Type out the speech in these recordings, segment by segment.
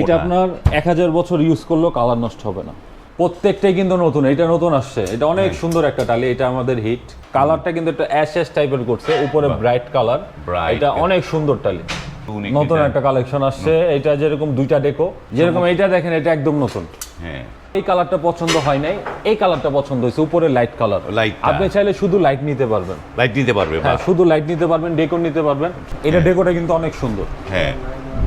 এটা আপনার এক হাজার বছর ইউজ করলেও কালার নষ্ট হবে না। প্রত্যেকটাই কিন্তু নতুন এটা নতুন আসছে। এটা অনেক হ্যাঁ। সুন্দর একটা টালি এটা আমাদের হিট কালারটা কিন্তু একটা অ্যাশ অ্যাশ টাইপের করছে উপরে ব্রাইট কালার এটা অনেক সুন্দর টালি নতুন একটা কালেকশন আসছে এটা যেরকম দুইটা ডেকো যেরকম এটা দেখেন এটা একদম নতুন। হ্যাঁ। এই কালারটা পছন্দ হয় নাই এই কালারটা পছন্দ হয়েছে উপরে লাইট কালার Lightটা। আপনি চাইলে শুধু লাইট নিতে পারবেন। লাইট নিতে পারবেন হ্যাঁ শুধু লাইট নিতে পারবেন ডেকোর নিতে পারবেন। এটা ডেকোটা কিন্তু অনেক সুন্দর। হ্যাঁ।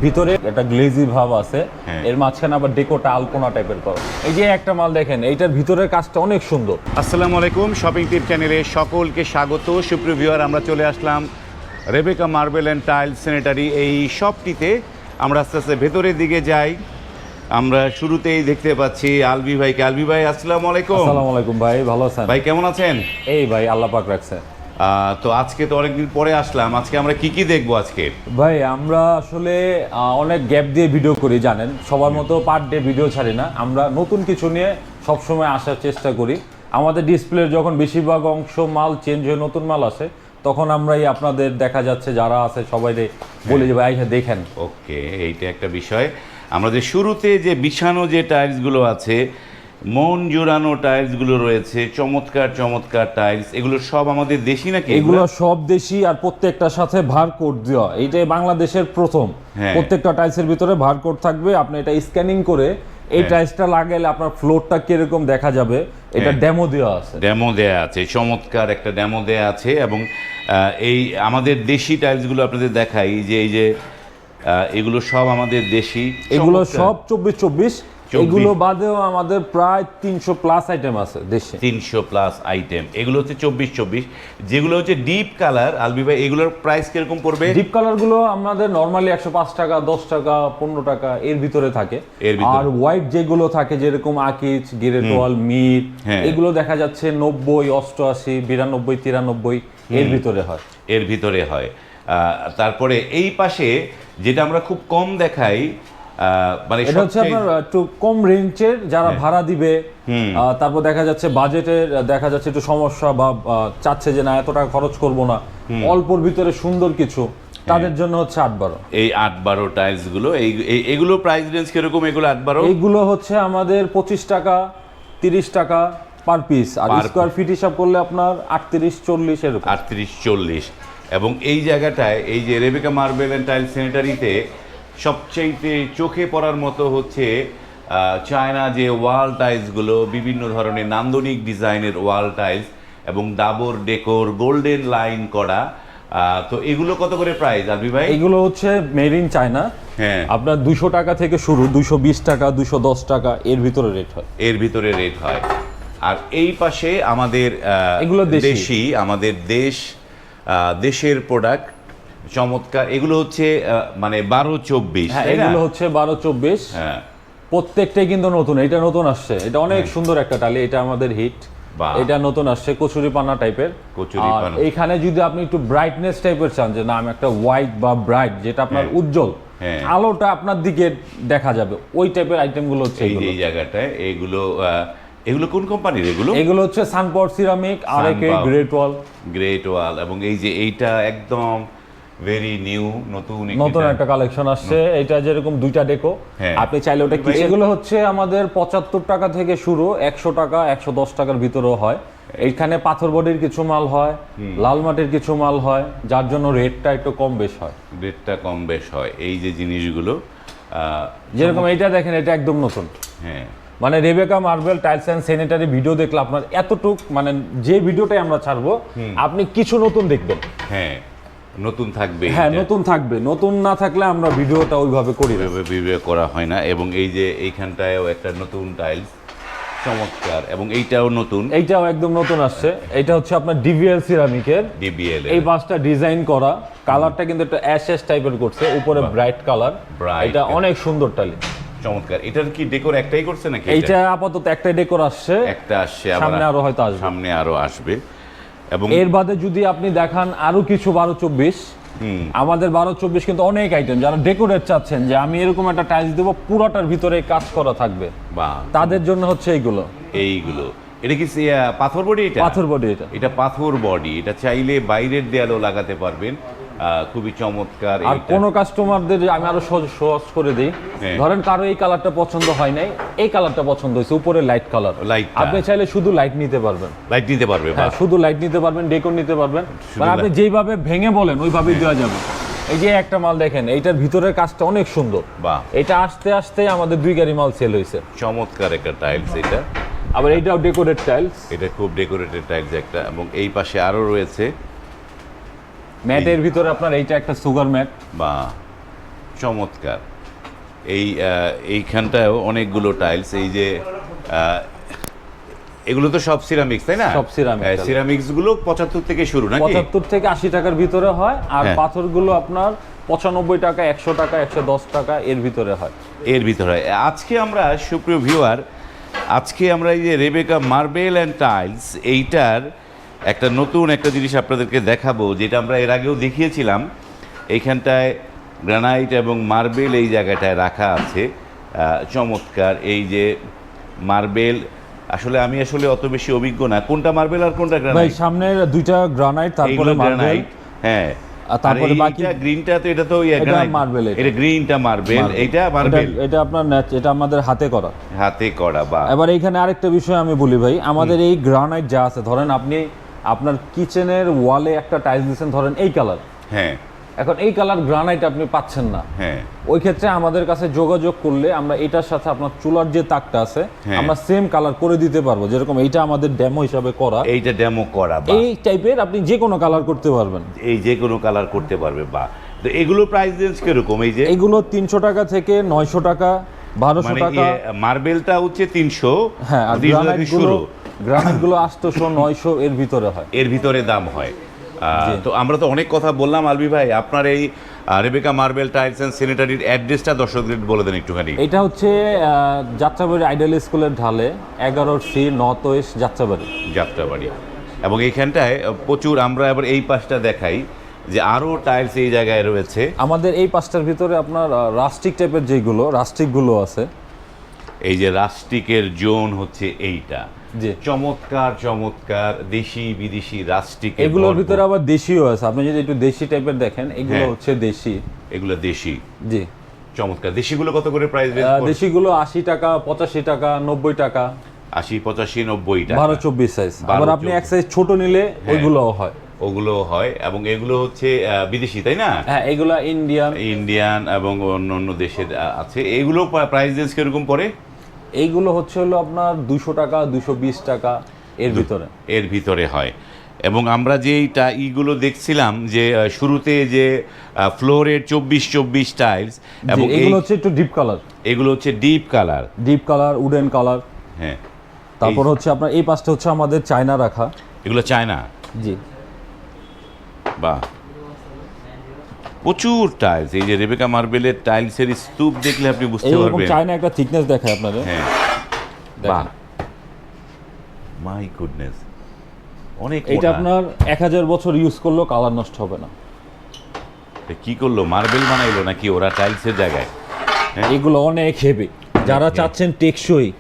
ভিতরে একটা গ্লেজি ভাব আছে। হ্যাঁ। এর মাঝখানে আবার ডেকোটা আলপনা টাইপের করা। এই যে একটা মাল দেখেন এইটার ভিতরের কাজটা অনেক সুন্দর। আসসালামু আলাইকুম শপিং টিপ চ্যানেলে সকলকে স্বাগত। সুপ্রিভিউয়ার আমরা চলে আসলাম Rebecca marble and tile sanitary এই শপটিতে আমরা আস্তে আস্তে ভেতরের দিকে যাই। আমরা শুরুতেই দেখতে পাচ্ছি আলবি ভাইকে। আলবি ভাই আসসালামু আলাইকুম। আসসালামু আলাইকুম ভাই ভালো আছেন? ভাই কেমন আছেন? এই ভাই আল্লাহ পাক রাখছে। তো আজকে তো অনেকদিন পরে আসলাম। আজকে আমরা কি কি দেখব আজকে? ভাই আমরা আসলে অনেক গ্যাপ দিয়ে ভিডিও করি জানেন? সবার মতো পার ডে ভিডিও ছাড়ি না। আমরা নতুন কিছু নিয়ে সবসময় আসার চেষ্টা করি। আমাদের ডিসপ্লের যখন বেশিরভাগ অংশ মাল চেঞ্জ হয়ে নতুন মাল আসে তখন আমরাই আপনাদের দেখা যাচ্ছে যারা আছে সবাই বলে যে ভাই দেখেন। ওকে এইটা একটা বিষয়। আমরা যে শুরুতে যে বিছানো যে টাইলসগুলো আছে মন জোড়ানো টাইলসগুলো রয়েছে চমৎকার চমৎকার টাইলস এগুলো সব আমাদের দেশি নাকি এগুলো? সব দেশি আর প্রত্যেকটার সাথে ভার কোড দেওয়া। এইটাই বাংলাদেশের প্রথম। হ্যাঁ। প্রত্যেকটা টাইলসের ভিতরে ভার কোড থাকবে। আপনি এটা স্ক্যানিং করে এই হ্যাঁ। টাইলসটা লাগাইলে আপনার ফ্লোরটা কীরকম দেখা যাবে এটা হ্যাঁ। ডেমো দেওয়া আছে। ড্যামো দেয়া আছে। চমৎকার একটা ডেমো দেয়া আছে এবং এই আমাদের দেশি টাইলসগুলো আপনাদের দেখাই যে এই যে এগুলো সব আমাদের দেশি। এগুলো সব চব্বিশ চব্বিশ 24 এগুলো বাদেও আমাদের প্রায় তিনশো প্লাস আইটেম আছে দেশে। তিনশো প্লাস আইটেম এগুলো হচ্ছে চব্বিশ চব্বিশ। যেগুলো হচ্ছে ডিপ কালার আলবি ভাই এগুলোর প্রাইস কীরকম পড়বে? ডিপ কালারগুলো আমাদের নর্মালি একশো পাঁচ টাকা দশ টাকা পনেরো টাকা এর ভিতরে থাকে। আর হোয়াইট যেগুলো থাকে যেরকম আকিজ গিরেটোয়াল মির হ্যাঁ। এগুলো দেখা যাচ্ছে নব্বই অষ্টআশি বিরানব্বই তিরানব্বই এর ভিতরে হয়। এর ভিতরে হয়। আহ, তারপরে এই পাশে যেটা আমরা খুব কম দেখাই মানে এটা হচ্ছে আপনার একটু কম রেঞ্জের যারা ভাড়া দিবে তারপর দেখা যাচ্ছে বাজেটের দেখা যাচ্ছে একটু সমস্যা বা চাচ্ছে যে না এত টাকা খরচ করব না। অল্পর ভিতরে সুন্দর কিছু তাদের জন্য হচ্ছে আট বারো। এই আট বারো টাইলসগুলো এই এগুলো প্রাইস রেঞ্জ কীরকম? এগুলো আট বারো? এইগুলো হচ্ছে আমাদের পঁচিশ টাকা তিরিশ টাকা পার পিস আর স্কোয়ার ফিট হিসাব করলে আপনার আটত্রিশ চল্লিশ এরকম। আটত্রিশ চল্লিশ। এবং এই জায়গাটায় এই যে রেবেকা মার্বেল অ্যান্ড টাইল স্যানিটারিতে সবচাইতে চোখে পড়ার মতো হচ্ছে চায়না যে ওয়াল টাইলসগুলো বিভিন্ন ধরনের নান্দনিক ডিজাইনের ওয়াল টাইলস এবং ডাবর ডেকোর গোল্ডেন লাইন করা তো এগুলো কত করে প্রাইস আলবি ভাই? এগুলো হচ্ছে মেড ইন চায়না। হ্যাঁ। আপনার দুশো টাকা থেকে শুরু দুশো বিশ টাকা দুশো দশ টাকা এর ভিতরে রেট হয়। এর ভিতরে রেট হয়। আর এই পাশে আমাদের এগুলো। দেশি। আমাদের দেশ দেশের প্রোডাক্ট চমৎকার। এগুলো হচ্ছে মানে বারো চব্বিশ হ্যাঁ এগুলো হচ্ছে বারো চব্বিশ। হ্যাঁ। প্রত্যেকটাই কিন্তু নতুন এটা নতুন আসছে। এটা অনেক সুন্দর একটা টালি এটা আমাদের হিট। এটা নতুন আসছে কচুরি পানা টাইপের। আর যদি আপনি একটু ব্রাইটনেস টাইপের চান যে না আমি একটা হোয়াইট বা ব্রাইট যেটা আপনার হ্যাঁ। উজ্জ্বল হ্যাঁ। আলোটা আপনার দিকে দেখা যাবে। ওই টাইপের আইটেমগুলো হচ্ছে এই জায়গাটায় এগুলো এগুলো কোন কোম্পানির এগুলো? এগুলো হচ্ছে সানপাওয়ার সিরামিক আর একে গ্রেট ওয়াল গ্রেট ওয়াল এবং এই যে এইটা একদম ভেরি নিউ নতুন নতুন একটা কালেকশন আসছে। এটা যেরকম দুইটা ডেকো হ্যাঁ। আপনি চাইলে ওটা কি এগুলো হচ্ছে আমাদের পঁচাত্তর টাকা থেকে শুরু একশো টাকা একশো দশ টাকার ভিতরেও হয়। এইখানে পাথর বডির কিছু মাল হয় লাল মাটির কিছু মাল হয় যার জন্য রেটটা একটু কম বেশ হয়। রেটটা কম বেশ হয়। এই যে জিনিসগুলো যেরকম এইটা দেখেন এটা একদম নতুন। হ্যাঁ। মানে Rebecca marble tiles and sanitary video দেখলে আপনার এতটুক মানে যে ভিডিওটাই আমরা ছাড়বো আপনি কিছু নতুন দেখবেন। হ্যাঁ। নতুন থাকবে হ্যাঁ নতুন থাকবে। নতুন না থাকলে আমরা ভিডিওটা ওইভাবে করি। এভাবে করা হয় না। এবং এই যে এইখানটায়ও একটা নতুন টাইলস চমৎকার। এবং এইটাও নতুন। এইটাও একদম নতুন আসছে। এটা হচ্ছে আপনার ডিভিএল সিরামিকের ডিবিএল এই বাসটা ডিজাইন করা। কালারটা কিন্তু একটা অ্যাশ অ্যাশ টাইপের করছে। উপরে ব্রাইট কালার এটা অনেক সুন্দর টালি চমৎকার। এটার কি ডেকোর একটাই করছে নাকি? এটা? এইটা আপাতত একটাই ডেকোর আসছে। একটা আসছে সামনে আরও হয়তো আসবে। সামনে আরও আসবে। এবং এর বাদে যদি আপনি দেখান আরও কিছু বারো চব্বিশ আমাদের বারো চব্বিশ কিন্তু অনেক আইটেম যারা ডেকোরেট চাচ্ছেন যে আমি এরকম একটা টাইলস দেবো পুরোটার ভিতরে কাজ করা থাকবে। বা। তাদের জন্য হচ্ছে এইগুলো। এইগুলো। এটা কি পাথর বডি এটা? পাথর বডি এটা। এটা পাথর বডি এটা চাইলে বাইরের দেয়ালও লাগাতে পারবেন। খুবই চমৎকার আর। কোন কাস্টমারদের আমি আরও সহজ করে দিই। হ্যাঁ। ধরেন কারও এই কালারটা পছন্দ হয় নাই এই কালারটা পছন্দ হয়েছে উপরে লাইট কালার Lightটা। আপনি চাইলে শুধু লাইট নিতে পারবেন। লাইট নিতে পারবে হ্যাঁ শুধু লাইট নিতে পারবেন ডেকোর নিতে পারবেন। মানে আপনি। যেইভাবে ভেঙে বলেন ওইভাবেই দেওয়া যাবে। এই যে একটা মাল দেখেন এইটার ভিতরের কাজটা অনেক সুন্দর। বাহ। এটা আসতে আসতে আমাদের দুই গাড়ি মাল সেল হয়েছে। চমৎকার একটা টাইলস এটা। আবার এইটাও ডেকোরেট টাইলস এটা খুব ডেকোরেটেড টাইলস একটা। এবং এই পাশে আরও রয়েছে ম্যাটের ভিতরে আপনার এইটা একটা সুগার ম্যাট। বা চমৎকার। এই এইখানটায়ও অনেকগুলো টাইলস এই যে এগুলো তো সব সিরামিক্স তাই না? সব টাইলস। সিরামিক্সগুলো পঁচাত্তর থেকে শুরু নাকি? পঁচাত্তর থেকে আশি টাকার ভিতরে হয় আর হ্যাঁ। পাথরগুলো আপনার পঁচানব্বই টাকা একশো টাকা একশো দশ টাকা এর ভিতরে হয়। এর ভিতরে হয়। আজকে আমরা সুপ্রিয় ভিউয়ার আজকে আমরা এই যে রেবেকা মার্বেল অ্যান্ড টাইলস এইটার একটা নতুন একটা জিনিস আপনাদেরকে দেখাবো যেটা আমরা এর আগেও দেখিয়েছিলাম। এইখানটায় গ্রানাইট এবং মার্বেল এই জায়গাটায় রাখা আছে। চমৎকার। এই যে মার্বেল আসলে আমি আসলে অত বেশি অভিজ্ঞ না। কোনটা মার্বেল আর কোনটা গ্রানাইট? সামনের দুইটা গ্রানাইট তারপরে মার্বেল। গ্রানাইট হ্যাঁ। আর তারপরে বাকি- গ্রিনটা তো এটা তো এটা গ্রানাইট। marble এটা। এটা গ্রিনটা মার্বেল এইটা মার্বেল। এটা- এটা আপনার এটা আমাদের হাতে করা। হাতে করা বা এবার এইখানে আরেকটা বিষয় আমি বলি ভাই আমাদের এই গ্রানাইট যা আছে ধরেন আপনি আপনার কিচেনের ওয়ালে একটা টাইলস দিচ্ছেন ধরেন এই কালার। হ্যাঁ। এখন এই কালার গ্রানাইট আপনি পাচ্ছেন না। হ্যাঁ। ওই ক্ষেত্রে আমাদের কাছে যোগাযোগ করলে আমরা এটার সাথে আপনার চুলার যে তাকটা আছে হ্যাঁ। আমরা সেম কালার করে দিতে পারব। যেরকম এইটা আমাদের ডেমো হিসাবে করা। এইটা ডেমো করা এই টাইপের আপনি যে কোনো কালার করতে পারবেন। এই যে কোনো কালার করতে পারবে বা তো এগুলো প্রাইস রেঞ্জ কীরকম? এই যে এগুলো তিনশো টাকা থেকে নয়শো টাকা বারোশো মানে টাকা। মার্বেলটা হচ্ছে তিনশো হ্যাঁ আর গ্রানাইট গুলো গ্রানাইটগুলো আটশোশো নয়শো এর ভিতরে হয়। এর ভিতরে দাম হয়। তো আমরা তো অনেক কথা বললাম আলবি ভাই আপনার এই রেবেকা মার্বেল টাইলস অ্যান্ড স্যানিটারির অ্যাড্রেসটা দর্শকদের বলে দেন একটুখানি। এটা হচ্ছে যাত্রাবাড়ি আইডিয়াল স্কুলের ঢালে এগারো C north west Jatrabari. Jatrabari. এবং এইখানটায় প্রচুর আমরা এবার এই পাশটা দেখাই যে আরও টাইলস এই জায়গায় রয়েছে। আমাদের এই পাশটার ভিতরে আপনার রাস্টিক টাইপের যেগুলো রাস্টিকগুলো আছে এই যে রাস্টিকের জোন হচ্ছে এইটা। জি। চমৎকার চমৎকার দেশি বিদেশি রাস্টিক এগুলোর ভিতরে আবার দেশিও আছে। আপনি যদি একটু দেশি টাইপের দেখেন এগুলো হ্যাঁ। হচ্ছে দেশি। এগুলো দেশি। জি। চমৎকার। দেশিগুলো কত করে প্রাইস আহ, দেশিগুলো আশি টাকা পঁচাশি টাকা নব্বই টাকা। আশি পঁচাশি নব্বই টাকা। বারো চব্বিশ সাইজ আবার আপনি এক সাইজ ছোট নিলে হ্যাঁ। ওইগুলোও হয়। ওগুলো হয় এবং এগুলো হচ্ছে বিদেশি তাই না? হ্যাঁ এগুলা ইন্ডিয়ান ইন্ডিয়ান এবং অন্য অন্য দেশের আছে। এগুলো প্রাইস রেঞ্জ কীরকম পড়ে? এইগুলো হচ্ছে হলো আপনার দুশো টাকা দুশো বিশ টাকা এর ভিতরে। এর ভিতরে হয়। এবং আমরা যে এইটা ইগুলো দেখছিলাম যে শুরুতে যে ফ্লোরের চব্বিশ চব্বিশ টাইলস এবং এগুলো হচ্ছে একটু ডিপ কালার এগুলো হচ্ছে deep colour deep colour wooden colour হ্যাঁ। তারপর হচ্ছে আপনার এই পাশটা হচ্ছে আমাদের চায়না রাখা। এগুলো চায়না? জি। বা প্রচুর টাইলস এই যে রেবেকা মার্বেলের টাইলসের স্তূপ দেখলে আপনি বুঝতে পারবেন। চায়না একটা থিকনেস দেখায় আপনাদের। হ্যাঁ। বাহ। মাই গুডনেস অনেক মোটা। আপনার এক হাজার বছর ইউজ করলেও কালার নষ্ট হবে না। এটা কি করল? মার্বেল বানাইলো নাকি ওরা টাইলসের জায়গায়? হ্যাঁ। এগুলো অনেক হেভি যারা চাচ্ছেন টেকসই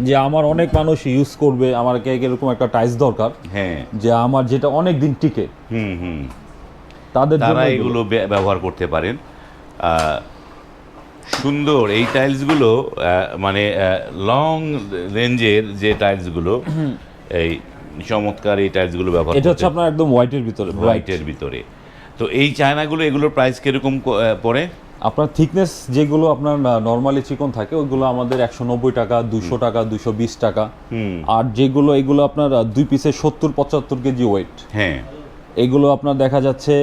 যে আমার অনেক মানুষ ইউজ করবে আমার কে এরকম একটা টাইলস দরকার হ্যাঁ। যে আমার যেটা অনেক দিন টিকে। হুম হুম। তাদের তারা এগুলো। ব্যবহার করতে পারেন। সুন্দর এই টাইলসগুলো মানে লং রেঞ্জের যে টাইলসগুলো এই চমৎকার এই টাইলসগুলো ব্যবহার এটা হচ্ছে আপনার একদম হোয়াইটের ভিতরে হোয়াইটের ভিতরে। তো এই চায়নাগুলো এগুলোর প্রাইস কীরকম পড়ে? আপনার থিকনেস যেগুলো আপনার নর্মালি চিকন থাকে ওইগুলো আমাদের একশো নব্বই টাকা দুশো টাকা দুশো বিশ টাকা। আর যেগুলো এগুলো আপনার দুই পিসে সত্তর পঁচাত্তর কেজি ওয়েট হ্যাঁ। এগুলো আপনার দেখা যাচ্ছে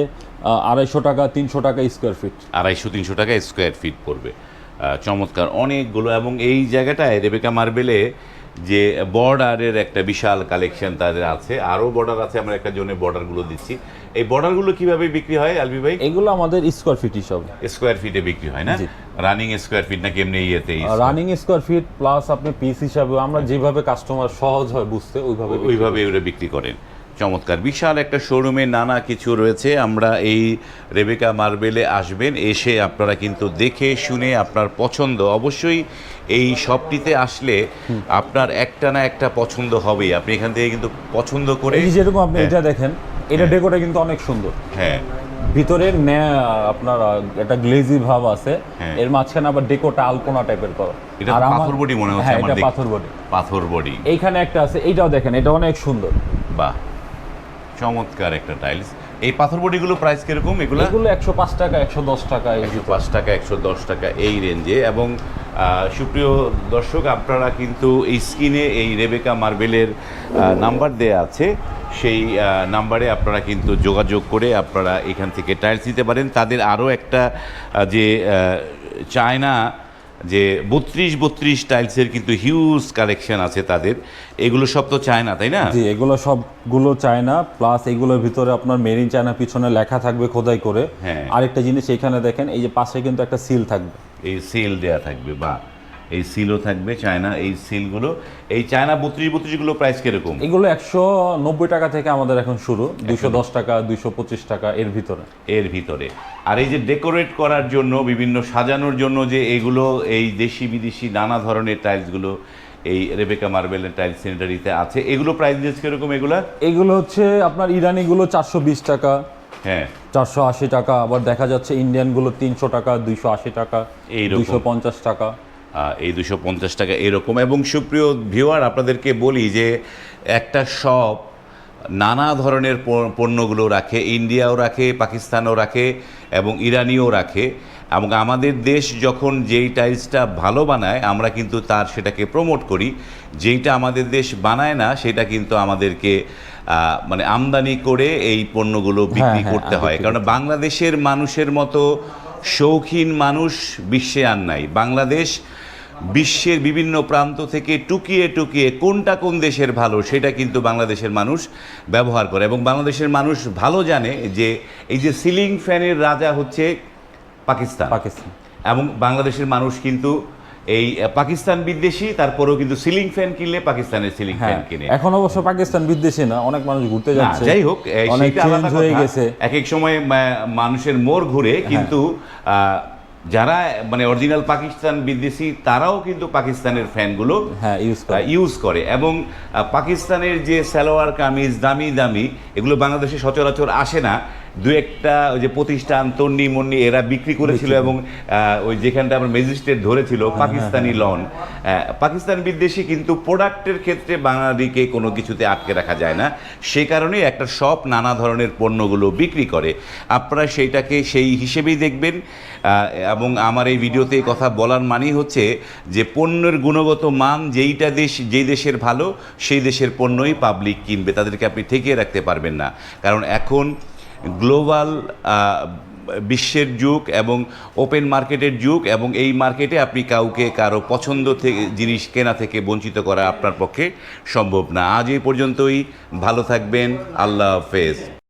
আড়াইশো টাকা তিনশো টাকা স্কোয়ার ফিট আড়াইশো তিনশো টাকা স্কোয়ার ফিট পড়বে। চমৎকার অনেকগুলো এবং এই জায়গাটায় রেবেকা মার্বেলে যে বর্ডারের একটা বিশাল কালেকশন তাদের আছে আরও বর্ডার আছে আমরা একটা জন্য বর্ডারগুলো দিচ্ছি। এই বর্ডারগুলো কীভাবে বিক্রি হয় আলবি ভাই? এগুলো আমাদের স্কোয়ার ফিট হিসাবে স্কোয়ার ফিটে বিক্রি হয় না? রানিং স্কোয়ার ফিট না কেমনি ইয়েতে রানিং স্কোয়ার ফিট প্লাস আপনি পিস হিসাবে আমরা যেভাবে কাস্টমার সহজ হয় বুঝতে ওইভাবে ওইভাবে ওরা বিক্রি করেন। চমৎকার। বিশাল একটা শোরুমে নানা কিছু রয়েছে। আমরা এই রেবেকা মার্বেলে আসবেন এসে আপনারা কিন্তু দেখে শুনে আপনার পছন্দ। অবশ্যই এই শপটিতে আসলে আপনার একটা না একটা পছন্দ হবেই। আপনি এখান থেকে কিন্তু পছন্দ করে যেরকম আপনি হ্যাঁ। এটা দেখেন এটা ডেকোটা কিন্তু অনেক সুন্দর। হ্যাঁ। ভিতরে আপনার একটা গ্লেজি ভাব আছে। হ্যাঁ। এর মাঝখানে আবার ডেকোটা আলপনা টাইপের করা। এটা পাথর বডি মনে হচ্ছে হ্যাঁ আমার এটা পাথর বডি। পাথর বডি। এইখানে একটা আছে এইটাও দেখেন এটা অনেক সুন্দর। বাহ। চমৎকার একটা টাইলস এই পাথর বডিগুলো প্রাইস কীরকম? এগুলো? এগুলো একশো পাঁচ টাকা একশো দশ টাকা এই একশো পাঁচ টাকা একশো দশ টাকা এই রেঞ্জে এবং সুপ্রিয় দর্শক আপনারা কিন্তু এই স্ক্রিনে এই রেবেকা মার্বেলের নাম্বার দেয়া আছে। সেই নাম্বারে আপনারা কিন্তু যোগাযোগ করে আপনারা এখান থেকে টাইলস দিতে পারেন। তাদের আরও একটা যে চায়না যে বত্রিশ বত্রিশ টাইলসের কিন্তু হিউজ কালেকশন আছে তাদের। এগুলো সব তো চায় না তাই না? জি এগুলো সবগুলো চায় না প্লাস এগুলোর ভিতরে আপনার মেরিন চায়না পিছনে লেখা থাকবে খোদাই করে। হ্যাঁ। আরেকটা জিনিস এখানে দেখেন এই যে পাশে কিন্তু একটা সিল থাকবে। এই সিল দেয়া থাকবে বা এই সিলও থাকবে চায়না এই সিলগুলো। এই চায়না বত্রিশ বত্রিশগুলো প্রাইস কীরকম? এগুলো একশো নব্বই টাকা থেকে আমাদের এখন শুরু দুইশো দশ টাকা দুইশো পঁচিশ টাকা এর ভিতরে। এর ভিতরে। আর এই যে ডেকোরেট করার জন্য বিভিন্ন সাজানোর জন্য যে এগুলো এই দেশি বিদেশি নানা ধরনের টাইলসগুলো এই রেবেকা মার্বেলের টাইলস সেন্টারিতে আছে এগুলো প্রাইস দিয়েছে কীরকম এগুলা? এগুলো হচ্ছে আপনার ইরানিগুলো চারশো বিশ টাকা হ্যাঁ। চারশো আশি টাকা আবার দেখা যাচ্ছে ইন্ডিয়ানগুলো তিনশো টাকা দুইশো আশি টাকা। দুইশো পঞ্চাশ টাকা। এই দুশো পঞ্চাশ টাকা এরকম। এবং সুপ্রিয় ভিউয়ার আপনাদেরকে বলি যে একটা শপ নানা ধরনের পণ্যগুলো রাখে ইন্ডিয়াও রাখে পাকিস্তানও রাখে এবং ইরানিও রাখে। এবং আমাদের দেশ যখন যেই টাইলসটা ভালো বানায় আমরা কিন্তু তার সেটাকে প্রমোট করি। যেইটা আমাদের দেশ বানায় না সেটা কিন্তু আমাদেরকে মানে আমদানি করে এই পণ্যগুলো বিক্রি হ্যাঁ, করতে হয়। কারণ বাংলাদেশের মানুষের মতো শৌখিন মানুষ বিশ্বে আর নাই। বাংলাদেশ বিশ্বের বিভিন্ন প্রান্ত থেকে টুকিয়ে টুকিয়ে কোনটা কোন দেশের ভালো সেটা কিন্তু বাংলাদেশের মানুষ ব্যবহার করে। এবং বাংলাদেশের মানুষ ভালো জানে যে এই যে সিলিং ফ্যানের রাজা হচ্ছে পাকিস্তান। পাকিস্তান। এবং বাংলাদেশের মানুষ কিন্তু এই পাকিস্তান বিদ্বেষী তারপরেও কিন্তু সিলিং ফ্যান কিনলে পাকিস্তানের সিলিং হ্যাঁ ফ্যান কিনে। এখন অবশ্য পাকিস্তান বিদ্বেষী না অনেক মানুষ ঘুরতে যাচ্ছে। যাই হোক হয়ে গেছে। এক এক সময় মানুষের মোড় ঘুরে কিন্তু আহ, যারা মানে অরিজিনাল পাকিস্তান বিদেশি তারাও কিন্তু পাকিস্তানের ফ্যানগুলো হ্যাঁ ইউজ করে। ইউজ করে। এবং পাকিস্তানের যে সালোয়ার কামিজ দামি দামি এগুলো বাংলাদেশে সচরাচর আসে না। দু একটা ওই যে প্রতিষ্ঠান তন্নি মন্নি এরা বিক্রি করেছিল এবং ওই যেখানটা আমার ম্যাজিস্ট্রেট ধরেছিল পাকিস্তানি লন। পাকিস্তান বিদ্বেষী কিন্তু প্রোডাক্টের ক্ষেত্রে বাঙালিকে কোনো কিছুতে আটকে রাখা যায় না। সে কারণে একটা শপ নানা ধরনের পণ্যগুলো বিক্রি করে। আপনারা সেইটাকে সেই হিসেবেই দেখবেন। এবং আমার এই ভিডিওতে এই কথা বলার মানেই হচ্ছে যে পণ্যের গুণগত মান যেইটা দেশ যেই দেশের ভালো সেই দেশের পণ্যই পাবলিক কিনবে। তাদেরকে আপনি ঠেকিয়ে রাখতে পারবেন না। কারণ এখন গ্লোবাল বিশ্বের যুগ এবং ওপেন মার্কেটের যুগ এবং এই মার্কেটে আপনি কাউকে কারও পছন্দ থেকে জিনিস কেনা থেকে বঞ্চিত করা আপনার পক্ষে সম্ভব না। আজ এই পর্যন্তই। ভালো থাকবেন। আল্লাহ হাফেজ।